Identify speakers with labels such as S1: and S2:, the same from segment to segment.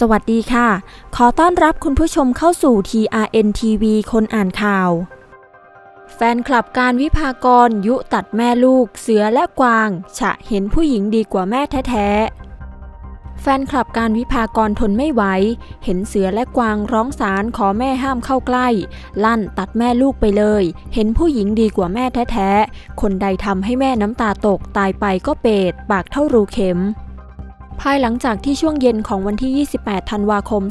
S1: สวัสดีค่ะ ขอต้อนรับคุณผู้ชมเข้าสู่ TRN TV คนอ่านข่าว แฟนคลับการวิพากรยุตัดแม่ลูก เสือและกวาง ฉะเห็นผู้หญิงดีกว่าแม่แท้ๆ แฟนคลับการวิพากรทนไม่ไหว เห็นเสือและกวางร้องสารขอแม่ห้ามเข้าใกล้ ลั่นตัดแม่ลูกไปเลย เห็นผู้หญิงดีกว่าแม่แท้ๆ คนใดทำให้แม่น้ำตาตกตายไปก็เปรตปากเท่ารูเข็ม ภายหลังจากที่ช่วงเย็นของวันที่ 28 ธันวาคม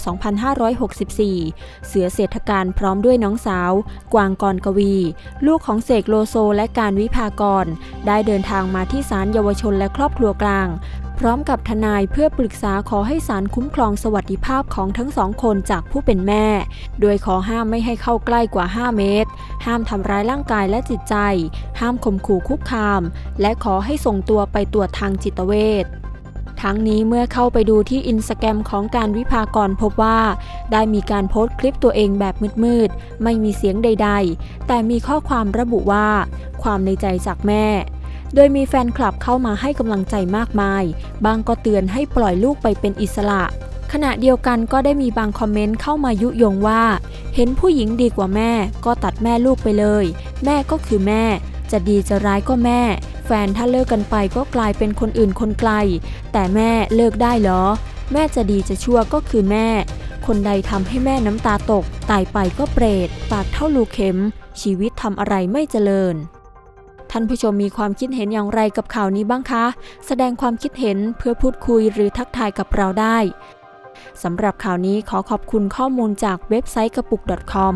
S1: 2564 เสือเศรษฐการพร้อมด้วยน้องสาว กวางกรกวี ลูกของเสกโลโซและการวิพากร ได้เดินทางมาที่ศาลเยาวชนและครอบครัวกลาง พร้อมกับทนายเพื่อปรึกษาขอให้ศาลคุ้มครองสวัสดิภาพของทั้งสองคนจากผู้เป็นแม่ โดยขอห้ามไม่ให้เข้าใกล้กว่า 5 เมตร ห้ามทำร้ายร่างกายและจิตใจ ห้ามข่มขู่คุกคาม และขอให้ส่งตัวไปตรวจทางจิตเวช ทั้งนี้เมื่อเข้าไปดูที่อินสตาแกรมของการวิพากรพบว่า ได้มีการโพสต์คลิปตัวเองแบบมืดๆ ไม่มีเสียงใดๆ แต่มีข้อความระบุว่า ความในใจจากแม่ โดยมีแฟนคลับเข้ามาให้กำลังใจมากมาย บางก็เตือนให้ปล่อยลูกไปเป็นอิสระขณะเดียวกันก็ได้มีบางคอมเมนต์เข้ามายุยงว่า เห็นผู้หญิงดีกว่าแม่ ก็ตัดแม่ลูกไปเลย แม่ก็คือแม่ จะดีจะร้ายก็แม่ แฟนถ้าเลิกกันไปก็กลายเป็นคนอื่นคนไกล แต่แม่เลิกได้เหรอ แม่จะดีจะชั่วก็คือแม่ คนใดทำให้แม่น้ำตาตก ตายไปก็เปรต ปากเท่าลูกเข็ม ชีวิตทำอะไรไม่เจริญท่านผู้ชมมีความคิดเห็นอย่างไรกับข่าวนี้บ้างคะ แสดงความคิดเห็นเพื่อพูดคุยหรือทักทายกับเราได้ สำหรับข่าวนี้ขอขอบคุณข้อมูลจากเว็บไซต์กระปุก .com